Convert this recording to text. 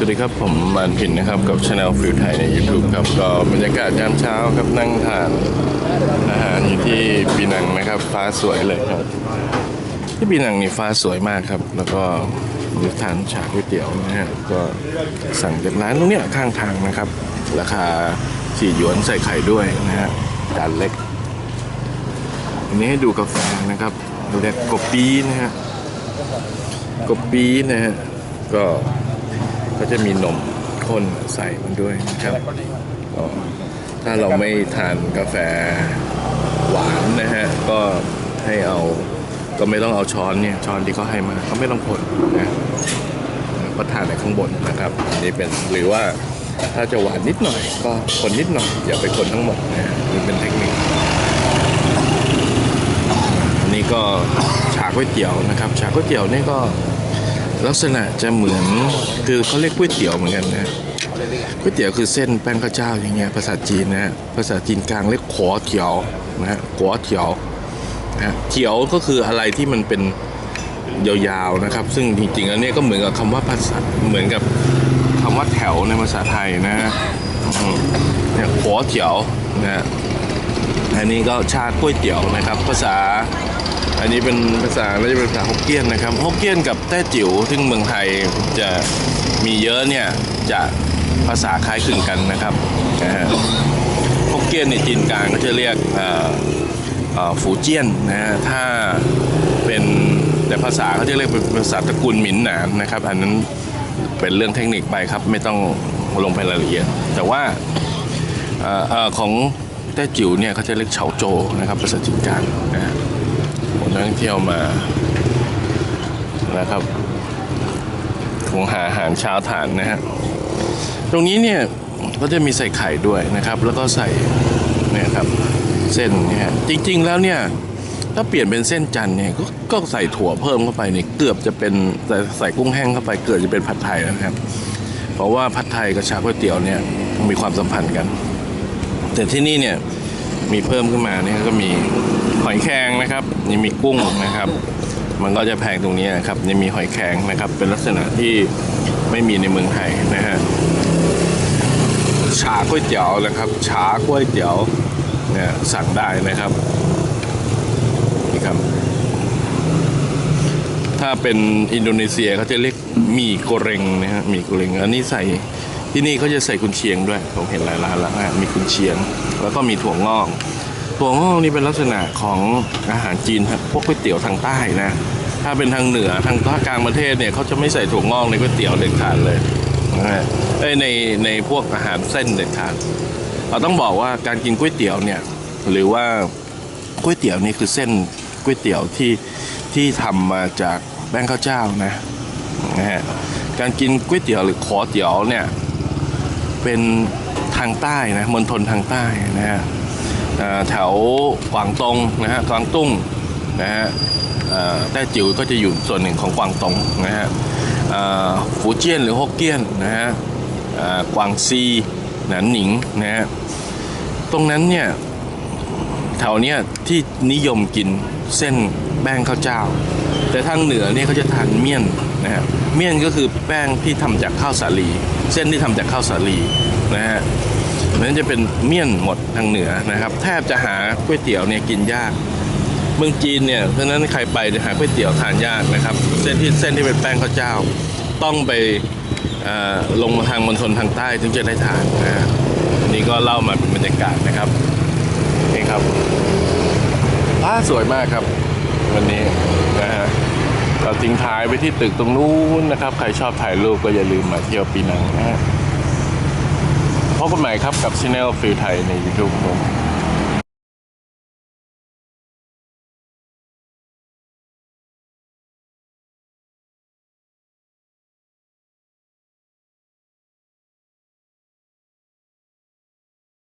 สวัสดีครับ ผมมานผินนะครับ กับช anel ฟิวไทยใน YouTube ครับ ก็บรรยากาศยามเช้าครับนั่งทานอาหารอยู่ที่ปีนังนะครับ ฟ้าสวยเลยครับ ที่ปีนังนี่ฟ้าสวยมากครับ แล้วก็มีทานชาก๋วยเตี๋ยวนะฮะก็สั่งจากร้านตรงเนี้ยข้างทางนะครับ ราคาสี่หยวนใส่ไข่ด้วยนะฮะจานเล็กอันนี้ให้ดูกาแฟนะครับเรียกกบปีนะฮะกบปีนะฮะก็ ก็จะมีนมข้นใส่มันด้วยนะครับก็ถ้าเราไม่ทานกาแฟหวานนะฮะ ก็ให้เอาก็ไม่ต้องเอาช้อนเนี่ยช้อนที่เขาให้มาก็ไม่ต้องคนนะก็ทานในข้างบนนะครับอันนี้เป็นหรือว่าถ้าจะหวานนิดหน่อย ก็คนนิดหน่อยอย่าไปคนทั้งหมดนะฮะนี่เป็นเทคนิคอันนี้ก็ชาก๋วยเตี๋ยวนะครับ ชาก๋วยเตี๋ยวนี่ก็ ลักษณะจะเหมือนคือเขาเรียกก๋วยเตี๋ยวเหมือนกันนะก๋วยเตี๋ยวคือเส้นแป้งข้าวเจ้าอย่างเงี้ยภาษาจีนนะฮะภาษาจีนกลางเรียกขอเถียวนะฮะขอเถียวนะฮะเถียวก็คืออะไรที่มันเป็นยาวๆนะครับ ซึ่งจริงๆแล้วเนี่ยก็เหมือนกับคำว่าภาษาเหมือนกับคำว่าแถวในภาษาไทยนะฮะเนี่ยขอเถียวนะฮะ อันนี้ก็ชาก๋วยเตี๋ยวนะครับ ภาษา อันนี้เป็นภาษาน่าจะเป็นภาษาฮกเกี้ยนนะครับฮกเกี้ยนกับแต้จิ๋วซึ่งเมืองไทยจะมีเยอะเนี่ยจะภาษาคล้ายคลึงกันนะครับฮกเกี้ยนในจีนกลางก็จะเรียกฟูเจียนนะฮะถ้าเป็นแต่ภาษาเขาจะเรียกเป็นภาษาตระกูลหมินหนานนะครับ อันนั้นเป็นเรื่องเทคนิคไปครับไม่ต้องลงไปรายละเอียด แต่ว่าออของ ต้จิ๋วเนี่ยเขาจะเรียกเฉาโจนะครับภาษาจีนกลางนะฮะผมนักท่องเที่ยวมานะครับคงหาอาหารเช้าทานนะฮะตรงนี้เนี่ยก็จะมีใส่ไข่ด้วยนะครับ แล้วก็ใส่เนี่ยครับเส้นเนี่ยฮะจริง ๆ แล้วเนี่ยถ้าเปลี่ยนเป็นเส้นจันเนี่ยก็ก็ใส่ถั่วเพิ่มเข้าไปเนี่ยเกือบจะเป็นใส่ใส่กุ้งแห้งเข้าไปเกือบจะเป็นผัดไทยนะครับ เพราะว่าผัดไทยกับชาก๋วยเตี๋ยวเนี่ยมีความสัมพันธ์กัน แต่ที่นี่เนี่ยมีเพิ่มขึ้นมาเนี่ยก็มีหอยแครงนะครับนี่มีกุ้งนะครับ มันก็จะแพงตรงนี้นะครับนี่มีหอยแครงนะครับ เป็นลักษณะที่ไม่มีในเมืองไทยนะฮะชาก๋วยเตี๋ยวนะครับชาก๋วยเตี๋ยวเนี่ยสั่งได้นะครับนี่ครับ ถ้าเป็นอินโดนีเซียเขาจะเรียกหมี่โกเรงนะฮะหมี่โกเรงอันนี้ใส่ ที่นี่เขาจะใส่กุนเชียงด้วย ผมเห็นหลายร้านแล้วนะฮะมีกุนเชียง แล้วก็มีถั่วงอกถั่วงอกนี่เป็นลักษณะของอาหารจีนครับพวกก๋วยเตี๋ยวทางใต้นะ ถ้าเป็นทางเหนือทางภาคกลางประเทศเนี่ยเขาจะไม่ใส่ถั่วงอกในก๋วยเตี๋ยวเด็ดขาดเลยนะฮะเอ้ยในในพวกอาหารเส้นเด็ดขาดเราต้องบอกว่าการกินก๋วยเตี๋ยวเนี่ยหรือว่าก๋วยเตี๋ยวนี่คือเส้นก๋วยเตี๋ยวที่ที่ทำมาจากแป้งข้าวเจ้านะนะฮะการกินก๋วยเตี๋ยวหรือขอเตี๋ยวเนี่ย เป็นทางใต้นะมณฑลทางใต้นะฮะแถวกวางตงนะฮะกวางตุ้งนะฮะแต้จิ๋วก็จะอยู่ส่วนหนึ่งของกวางตงนะฮะฟูเจียนหรือฮกเกี้ยนนะฮะเอ่อกวางซีหนานหนิงนะฮะตรงนั้นเนี่ยแถวเนี้ยที่นิยมกินเส้นแป้งข้าวเจ้า แต่ทางเหนือเนี่ยเขาจะทานเมี่ยนนะฮะเมี่ยนก็คือแป้งที่ทำจากข้าวสาลี เส้นที่ทำจากข้าวสาลีนะฮะนั้นจะเป็นเมี่ยนหมดทางเหนือนะครับ แทบจะหาก๋วยเตี๋ยวเนี่ยกินยาก เมืองจีนเนี่ยเพราะฉะนั้นใครไปหาก๋วยเตี๋ยวทานยากนะครับ เส้นที่เส้นที่เป็นแป้งข้าวเจ้า ต้องไปลงมาทางมณฑลทางใต้ถึงจะได้ทานนะฮะนี่ก็เล่ามาเป็นบรรยากาศนะครับนี่ครับฟ้าสวยมากครับ วันนี้นะฮะเราทิ้งท้ายไปที่ตึกตรงนู้นนะครับ ใครชอบถ่ายรูปก็อย่าลืมมาเที่ยวปีนังนะฮะพบกันใหม่ครับกับช anel ฟิลไทยใน YouTube ผม